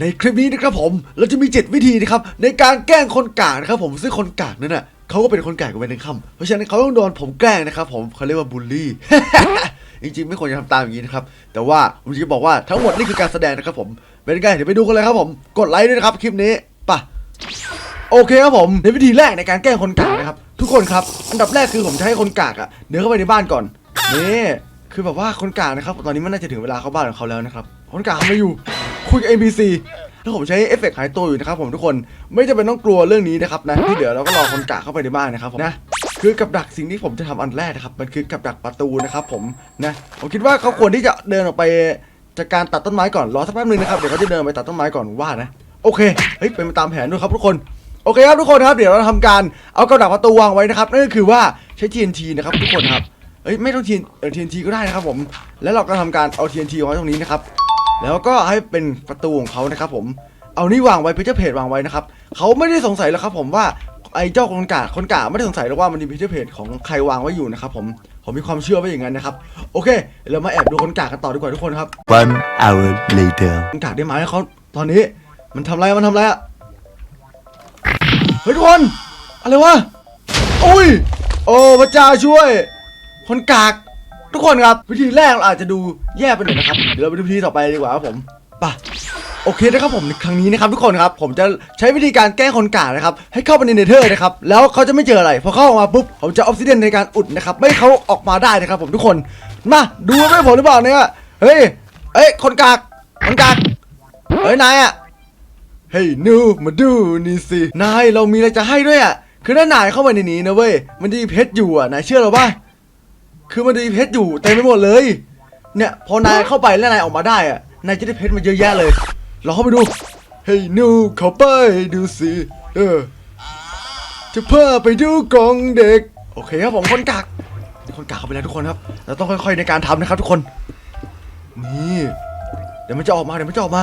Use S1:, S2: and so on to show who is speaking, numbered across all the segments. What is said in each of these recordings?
S1: ในคลิปนี้นะครับผมเราจะมี 7 วิธีนะครับในการแกล้งคนกากนะครับผมซึ่งคนกากนั้นน่ะเขาก็เป็นคนกากกันไปในค่ำเพราะฉะนั้นเขาต้องโดนผมแกล้งนะครับผมเขาเรียกว่าบูลลี่ จริงๆ ไม่ควรจะทำตามอย่างนี้นะครับแต่ว่าผมจะบอกว่าทั้งหมดนี่คือการแสดงนะครับผมเป็นไงเดี๋ยวไปดูกันเลยครับผมกดไลค์ด้วยนะครับคลิปนี้ป่ะโอเคครับผมในวิธีแรกในการแกล้งคนกากนะครับทุกคนครับอันดับแรกคือผมจะให้คนกากอะเดินเข้าไปในบ้านก่อนนี่คือแบบว่าคนกากนะครับ ตอนนี้มันน่าจะถึงเวลาเข้าบ้านของเขาแล้วนะครับคนกากเขาไม่อยู่ คุยกับ NPC แล้วผมใช้เอฟเฟกต์หายตัวอยู่นะครับผมทุกคนไม่จำเป็นต้องกลัวเรื่องนี้นะครับนะที่เดี๋ยวเราก็รอคนกาเข้าไปในบ้านนะครับผมนะคือกับดักสิ่งที่ผมจะทำอันแรกนะครับ มันคือกับดักประตูนะครับผมนะผมคิดว่าเขาควรที่จะเดินออกไปจากการตัดต้นไม้ก่อนรอสักแป๊บนึงนะครับเดี๋ยวเขาจะเดินไปตัดต้นไม้ก่อนว่านะโอเคเฮ้ยเป็นไปตามแผนด้วยครับทุกคนโอเคครับทุกคนครับเดี๋ยวเราทำการเอากระดาษประตูวางไว้นะครับนั่นก็คือว่าใช้ TNT นะครับทุกคนครับเอ้ยไม่ต้อง TNT เอ่อ TNT ก็ได้นะครับผมแล้วเราก็ทำการเอา TNT ไว้ตรงนี้นะครับ แล้วก็ให้เป็นประตูของเขานะครับผมเอานี่วางไว้พิเจอร์เพจวางไว้นะครับเขาไม่ได้สงสัยหรอกครับผมว่าไอ้เจ้าคนกาคนกาไม่ได้สงสัยหรอกว่ามันมีพิเจอร์เพจของใครวางไว้อยู่นะครับผมผมมีความเชื่อไว้อย่างนั้นนะครับโอเคเดี๋ยวเรามาแอบดูคนกากันต่อดีกว่าทุกคนครับ
S2: One hour later.
S1: มันกากได้ไหมเขาตอนนี้มันทำอะไรมันทำอะไรอะเฮ้ยทุกคนอะไรวะโอ้ยโอ้พระเจ้าช่วย คนกาก ทุกคนครับ วิธีแรกเราอาจจะดูแย่ไปหน่อยนะครับ เดี๋ยวเราไปดูวิธีต่อไปดีกว่าครับผมไป่ะโอเคนะครับผมในครั้งนี้นะครับทุกคนครับผมจะใช้วิธีการแก้คนกากนะครับให้เข้าไปในเนเธอร์นะครับแล้วเขาจะไม่เจออะไรพอเข้าออกมาปุ๊บผมจะออฟซิเดนในการอุดนะครับไม่เขาออกมาได้นะครับผมทุกคนมาดูไม่ผลหรือเปล่าเนี่ยเฮ้ยเอ้ยคนกากคนกากเฮ้ยนายอะเฮ้ยนูมาดูนี่สินายเรามีอะไรจะให้ด้วยอะคือถ้านายเข้าไปในนี้นะเว้ยมันจะมีเพชรอยู่อะนายเชื่อเราป่ะ คือมันจะมีเพชรอยู่เต็มไปหมดเลย เนี่ยพอนายเข้าไปแล้วนายออกมาได้อะนายจะได้เพชรมาเยอะแยะเลย เราเข้าไปดู เฮ้ยนูเข้าไปดูสิเออ จะพาไปดูกองเด็ก โอเคครับผมคนกากคนกากเข้าไปแล้วทุกคนครับ เราต้องค่อยๆในการทำนะครับทุกคน นี่ เดี๋ยวมันจะออกมาเดี๋ยวมันจะออกมา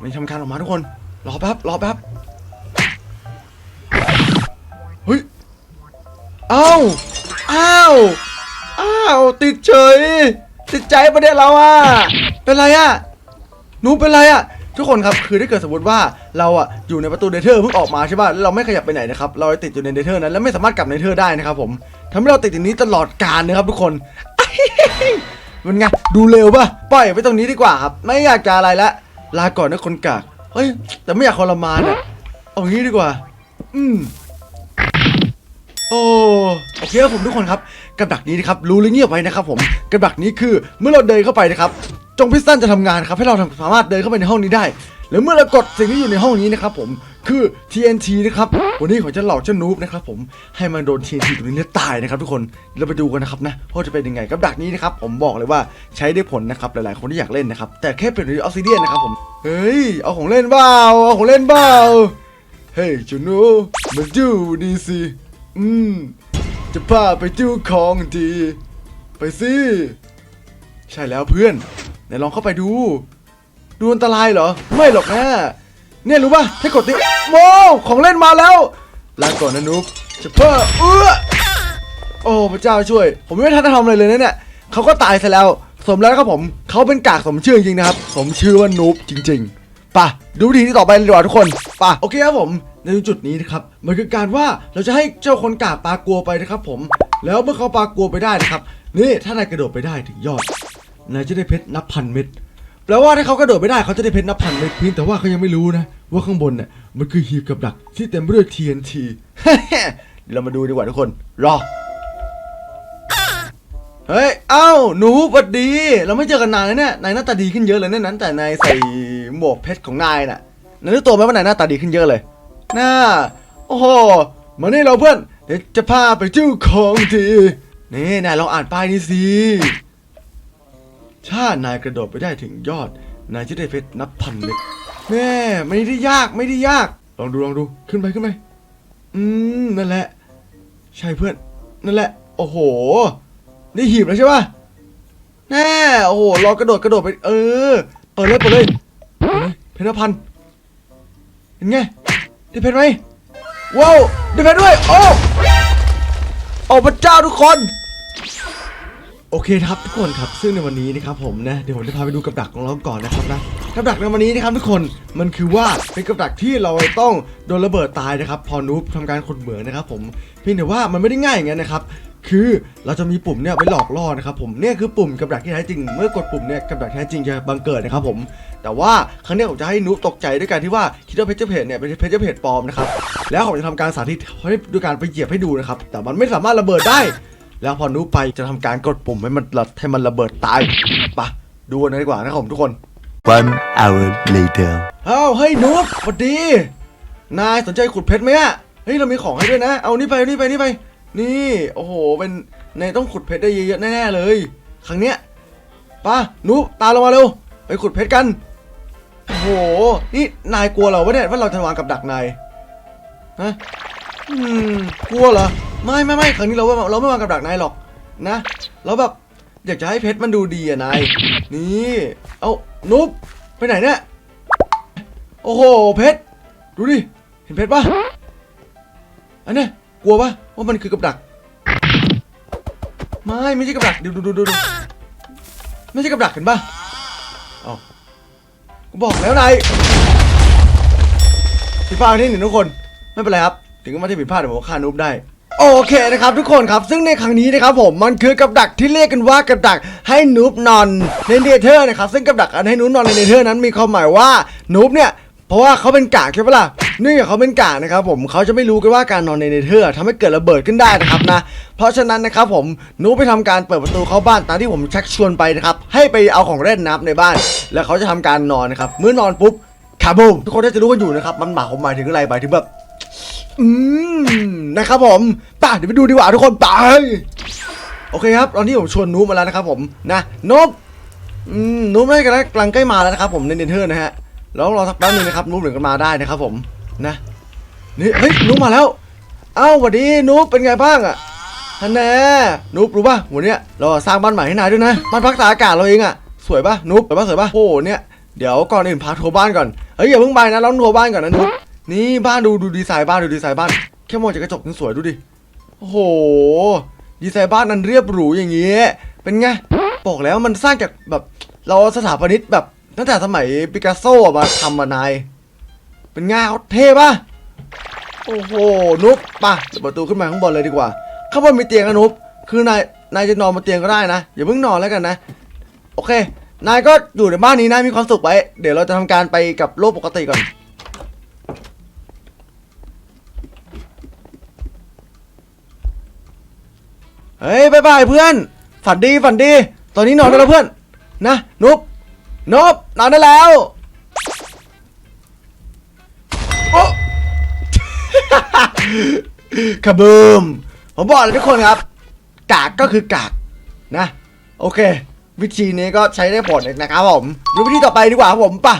S1: มันทำการออกมาทุกคน รอแป๊บรอแป๊บ อ้าวอ้าวอ้าวติดเฉย ติดใจประเด็นเราอะเป็นไรอะหนูเป็นไรอะทุกคนครับคือถ้าเกิดสมมติว่าเราอะอยู่ในประตูเนเธอร์เพิ่งออกมาใช่ป่ะแล้วเราไม่ขยับไปไหนนะครับเราติดอยู่ในเนเธอร์นั้นแล้วไม่สามารถกลับเนเธอร์ได้นะครับผมทำให้เราติดอย่างนี้ตลอดกาลนะครับทุกคนมันไงดูเร็วป่ะปล่อยไปตรงนี้ดีกว่าครับ ไม่อยากจะอะไรละลาก่อนนะคนกากเฮ้ยแต่ไม่อยากทรมานอะเอางี้ดีกว่า อืม โอ้โอเคครับผมทุกคนครับกับดักนี้นะครับรู้หรือเงียบไว้นะครับผมกับดักนี้คือเมื่อเราเดินเข้าไปนะครับจงพิสตันจะทำงานครับให้เราสามารถเดินเข้าไปในห้องนี้ได้ แล้วเมื่อเรากดสิ่งที่อยู่ในห้องนี้นะครับผมคือ TNT นะครับวันนี้ผมจะหลอกเจ้านูบนะครับผมให้มันโดน TNT ตรงนี้ตายนะครับทุกคนเราไปดูกันนะครับนะว่าจะเป็นยังไงกับดักนี้นะครับผมบอกเลยว่าใช้ได้ผลนะครับหลายๆ คนที่อยากเล่นนะครับแต่แค่เป็นออฟซิเดียนนะครับผมเฮ้ยเอาของเล่นเปล่าเอาของเล่นเปล่าเฮ้ยเจ้านูมาดูดีสิ อืม จะพาไปดูของดี ไปสิ ใช่แล้วเพื่อน ไหนลองเข้าไปดู ดูอันตรายเหรอ ไม่หรอกนะเนี่ยรู้ป่ะถ้ากดนี่โว้วของเล่นมาแล้ว ลาก่อนนะนุ๊กจะเพิ่มเอื้อโอ้พระเจ้าช่วย ผมไม่ทันได้ทำอะไรเลยนะเนี่ยเขาก็ตายซะแล้ว สมแล้วครับผม เขาเป็นกากสมชื่อจริงๆนะครับ สมชื่อว่านุ๊กจริง ๆป่ะดูวิธีที่ต่อไปเลยดีกว่าทุกคนป่ะโอเคครับผม ในจุดนี้นะครับมันคือการว่าเราจะให้เจ้าคนกาปลากลัวไปนะครับ ผม แล้วเมื่อเขาปลากลัวไปได้นะครับนี่ถ้านายกระโดดไปได้ถึงยอดนายจะได้เพชรนับพันเม็ดแปลว่าถ้าเขากระโดดไม่ได้เขาจะได้เพชรนับพันเม็ดเพียงแต่ว่าเขายังไม่รู้นะ ว่าข้างบนเนี่ยมันคือหีบกับดักที่เต็มไปด้วย TNT เดี๋ยวเรามาดูดีกว่าทุกคน รอ เฮ้ย เอ้า หนูสวัสดี เราไม่เจอกันนานแล้วเนี่ย นายหน้าตาดีขึ้นเยอะเลยเนี่ยนั้น แต่นายใส่หมวกเพชรของนายน่ะนายรู้ตัวไหมว่านายหน้าตาดีขึ้นเยอะเลย น่าโอ้โหมานี่เราเพื่อนเดี๋ยวจะพาไปจิ้วของดีนี่นายลองอ่านป้ายนี้สิถ้านายกระโดดไปได้ถึงยอด นายจะได้เพชรนับพันเม็ดแม่ไม่ได้ยากไม่ได้ยาก ลองดูลองดูขึ้นไปขึ้นไปอืมนั่นแหละ ใช่เพื่อน นั่นแหละ โอ้โหได้หีบแล้วใช่ป่ะแน่โอ้โหรอกระโดดกระโดดไป เออ เปิดเลยเปิดเลยเปิดเลยเพชรพันเห็นไง ได้เพชรไหมว้าวได้เพชรด้วยโอ้โอ้พระเจ้าทุกคนโอเคครับทุกคนครับซึ่งในวันนี้นะครับผมนะเดี๋ยวผมจะพาไปดูกับดักของเราก่อนนะครับนะกับดักในวันนี้นะครับทุกคนมันคือว่าเป็นกับดักที่เราต้องโดนระเบิดตายนะครับพอนูบทำการขุดเหมืองนะครับผมเพียงแต่ว่ามันไม่ได้ง่ายอย่างนั้นนะครับ คือเราจะมีปุ่มเนี่ยไว้หลอกล่อนะครับผมเนี่ยคือปุ่มกับดักที่แท้จริง เมื่อกดปุ่มเนี่ยกับดักที่แท้จริงจะบังเกิดนะครับผม แต่ว่าครั้งเนี้ยผมจะให้นูบตกใจด้วยการที่ว่าคิดว่าเพชรเพจเนี่ยเป็นเพชรเพจปลอมนะครับแล้วผมจะทำการสาธิตให้ด้วยการไปเหยียบให้ดูนะครับแต่มันไม่สามารถระเบิดได้ แล้วพอนูบไปจะทำการกดปุ่มให้มันระให้มันระเบิดตายไปะดูกันเลยดีกว่านะครับผมทุกคน
S2: One hour later.
S1: เอ้าเฮ้ยนูบสวัสดี นายสนใจขุดเพชรไหมอะเฮ้ยเรามีของให้ด้วยนะ เอานี่ไปเอานี่ไปนี่ไป นี่โอ้โหเป็นนายต้องขุดเพชรได้เยอะๆแน่ๆเลย ครั้งเนี้ยป้านูบตามเรามาเร็วไปขุดเพชรกันโอ้โหนี่นายกลัวเราวะเนี่ยว่าเราจะวางกับดักนายฮะอืมกลัวเหรอไม่ไม่ไม่ครั้งนี้เราไม่เราไม่วางกับดักนายหรอกนะเราแบบอยากจะให้เพชรมันดูดีอะนายนี่เอานุบไปไหนเนี่ยโอ้โหเพชรดูดิเห็นเพชรปะอันเนี้ยกลัวปะ ว่ามันคือกับดัก ไม่ไม่ใช่กับดักดูดูดูดูไม่ใช่กับดักเห็นปะเอากูบอกแล้วนายผิดพลาดนิดหนึ่งทุกคนไม่เป็นไรครับ ถึงว่าที่ผิดพลาดเดี๋ยวผมฆ่านูบได้โอเคนะครับทุกคนครับซึ่งในครั้งนี้นะครับผมมันคือกับดักที่เรียกกันว่ากับดักให้นูบนอนในเนเธอร์นะครับซึ่งกับดักอันให้นูบนอนในเนเธอร์นั้นมีความหมายว่านูบเนี่ยเพราะว่าเขาเป็นกากใช่ปะล่ะ เนื่องจากเขาเป็นกากนะครับผมเขาจะไม่รู้กันว่าการนอนในเนเธอร์ทำให้เกิดระเบิดขึ้นได้นะครับนะ เพราะฉะนั้นนะครับผมหนูไปทำการเปิดประตูเข้าบ้านตามที่ผมชักชวนไปนะครับให้ไปเอาของเล่นนับในบ้าน แล้วเขาจะทำการนอนนะครับเมื่อนอนปุ๊บคาบูมทุกคนน่าจะรู้กันอยู่นะครับมันหมายความหมายถึงอะไรหมายถึงแบบอืมนะครับผมไป่ะเดี๋ยวไปดูดีกว่าทุกคนไปโอเคครับ ตอนนี้ผมชวนนูบมาแล้วนะครับผมนะนบอืมนูบได้กันแล้กำลังใกล้มาแล้วนะครับผมในเนเธอร์นะฮะแล้วรอสักแป๊บนึงนะครับนูบถึงกันมาได้นะครับผม นะนี่เฮ้ยนูบมาแล้ว เอ้าสวัสดีนูบเป็นไงบ้างอะฮันแน่นูบรู้ป่ะวันเนี้ยเราสร้างบ้านใหม่ให้นายด้วยนะบ้านพักตากอากาศเราเองอะสวยป่ะนูบสวยป่ะสวยป่ะโอ้เนี่ยเดี๋ยวก่อนอื่นพาทัวร์บ้านก่อนเฮ้ยอย่าเพิ่งไปนะเราต้องทัวร์บ้านก่อนนะนูบนี่บ้านดูดูดีไซน์บ้านดูดีไซน์บ้านแค่มองจากกระจกยังสวยดูดิโอ้โหดีไซน์บ้านนั้นเรียบหรูอย่างงี้เป็นไงบอกแล้วมันสร้างจากแบบเราสถาปนิกแบบตั้งแต่สมัยปิกัสโซมาทำมานาย เป็นไงเอาเท่ปะโอ้โห นุ๊บป่ะเปิดประตูขึ้นมาข้างบนเลยดีกว่า ข้างบนมีเตียงนะนุ๊บคือนาย นายจะนอนบนเตียงก็ได้นะ อย่าเพิ่งนอนแล้วกันนะ โอเค นายก็อยู่ในบ้านนี้นะ มีความสุขไว้เดี๋ยวเราจะทำการไปกับโลกปกติก่อน เฮ้ยบายบายเพื่อน ฝันดีฝันดี ตอนนี้นอนได้แล้วเพื่อน นะ นุบนุบนอนได้แล้ว โอ้ ขบูมผมบอกเลยทุกคนครับ กากก็คือกากนะ โอเค วิธีนี้ก็ใช้ได้ผลนะครับผมดูวิธีต่อไปดีกว่าครับผมป่ะ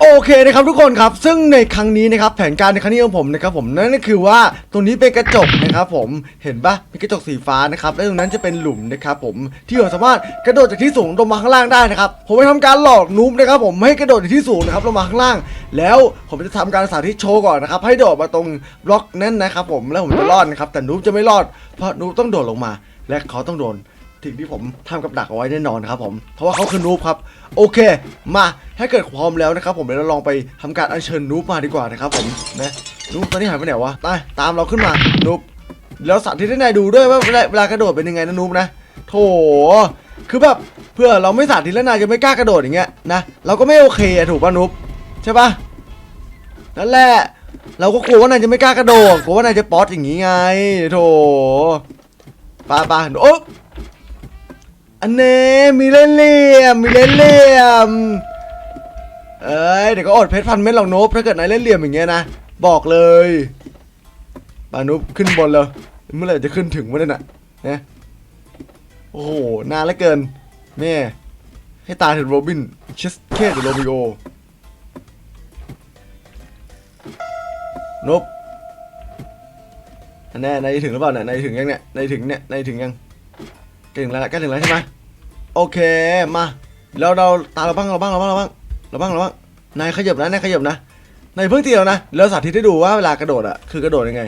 S1: โอเคนะครับทุกคนครับ ซึ่งในครั้งนี้นะครับแผนการในครั้งนี้ของผมนะครับผมนั่นก็คือว่าตรงนี้เป็นกระจกนะครับผมเห็นปะเป็นกระจกสีฟ้านะครับและตรงนั้นจะเป็นหลุมนะครับผมที่เราสามารถกระโดดจากที่สูงลงมาข้างล่างได้นะครับผมไปทำการหลอกนูบนะครับผมให้กระโดดจากที่สูงนะครับลงมาข้างล่าง แล้วผมจะทำการสาธิตโชว์ก่อนนะครับให้โดดมาตรงบล็อกนั่นนะครับผมแล้วผมจะรอดนะครับแต่นูบจะไม่รอดเพราะนูบต้องโดดลงมา และเขาต้องโดน สิ่งที่ผมทำกับดักเอาไว้แน่นอนนะครับผม เพราะว่าเขาคือนูบครับ โอเค มาถ้าเกิดพร้อมแล้วนะครับผมเดี๋ยวเราลองไปทำการอัญเชิญนูบมาดีกว่านะครับผมนะนูบตอนนี้หายไปไหนวะตายตามเราขึ้นมานูบแล้วสาธิตให้นายดูด้วยว่าเวลากระโดดเป็นยังไงนะนูบนะโถคือแบบเพื่อเราไม่สาธิตแล้วนายจะไม่กล้ากระโดดอย่างเงี้ยนะเราก็ไม่โอเคถูกป่ะนูบใช่ป่ะนั่นแหละเราก็กลัวว่านายจะไม่กล้ากระโดดกลัวว่านายจะป๊อตอย่างงี้ไงโถปาปาโอ๊ อันเน่มีเล่นเหลี่ยมมีเล่นเหลี่ยม เอ้ยเดี๋ยวก็อดเพชรพันเม็ดหรอกนบถ้าเกิดนายเล่นเหลี่ยมอย่างเงี้ยนะบอกเลยปานุบขึ้นบนเลยเมื่อไหร่จะขึ้นถึงวะเนี่ยน่ะนะโอ้โหนานเหลือเกินแม่ให้ตาเถอะโรบินเชสเคสหรือโรมิโอนบอันแน่นายถึงหรือเปล่าเนี่ยนายถึงยังเนี่ยนายถึงเนี่ยนายถึงยัง ใกล้ถึงแล้วใกล้ถึงแล้วใช่ไหมโอเคมาเราตาเราบ้างเราบ้างเราบ้างเราบ้างเราบ้างเราบ้างนายขยับนะนายขยับนะนายเพิ่งตีแล้วนะแล้วสาธิตให้ดูว่าเวลากระโดดอะคือกระโดดยังไง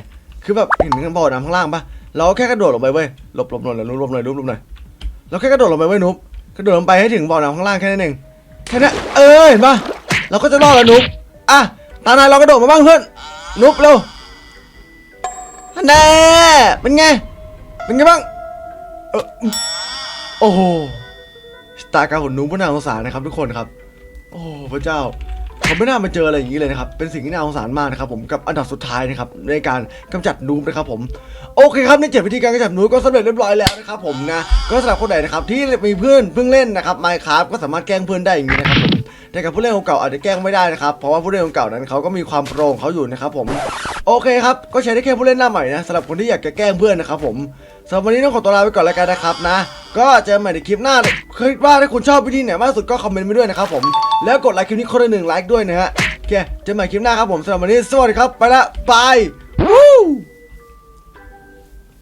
S1: คือแบบเห็นบ่อน้ำข้างล่างปะเราแค่กระโดดลงไปเว้ยหลบหลบหน่อยหลบหลบหน่อยหลบหลบหน่อยเราแค่กระโดดลงไปไว้ยนุ๊บกระโดดลงไปให้ถึงบ่อน้ำข้างล่างแค่นั้นเองแค่นั้นเออเห็นปะเราก็จะรอดแล้วนุ๊บอะตานายเรากระโดดมาบ้างเพื่อนนุ๊บเร็วฮันแน่เป็นไงเป็นไงบ้าง อโอ้โหชะตากรรมของนุ๊บก็น่าสงสารนะครับ ทุกคนครับ โอ้พระเจ้าผมไม่น่ามาเจออะไรอย่างนี้เลยนะครับ เป็นสิ่งที่น่าสงสารมากนะครับผม กับอันดับสุดท้ายนะครับในการกำจัดนูบนะครับผม โอเคครับในเจ็ดวิธีการกำจัดนูบก็สำเร็จเรียบร้อยแล้วนะครับผมนะ ก็สำหรับคนไหนนะครับที่มีเพื่อนเพิ่งเล่นนะครับไมค์ครับก็สามารถแกล้งเพื่อนได้อย่างนี้นะครับผมแต่กับผู้เล่นเก่าอาจจะแกล้งไม่ได้นะครับ เพราะว่าผู้เล่นเก่านั้นเขาก็มีความโปรของเขาอยู่นะครับผม โอเคครับ ก็ใช้ได้แค่ผู้เล่นหน้าใหม่นะสำหรับคนที่อยากจะแกล้งเพื่อนนะครับผม สำหรับวันนี้ต้องขอตัวลาไปก่อนแล้วกันนะครับนะ ก็เจอกันใหม่ในคลิปหน้าคิดว่าถ้าคุณชอบวิธีไหนมากสุดก็คอมเมนต์ไปด้วยนะครับผม แล้วกดไลค์คลิปนี้คนละหนึ่งไลค์ด้วยนะฮะโอเคเจอกันใหม่คลิปหน้าครับผมสำหรับวันนี้สวัสดีครับไปละบาย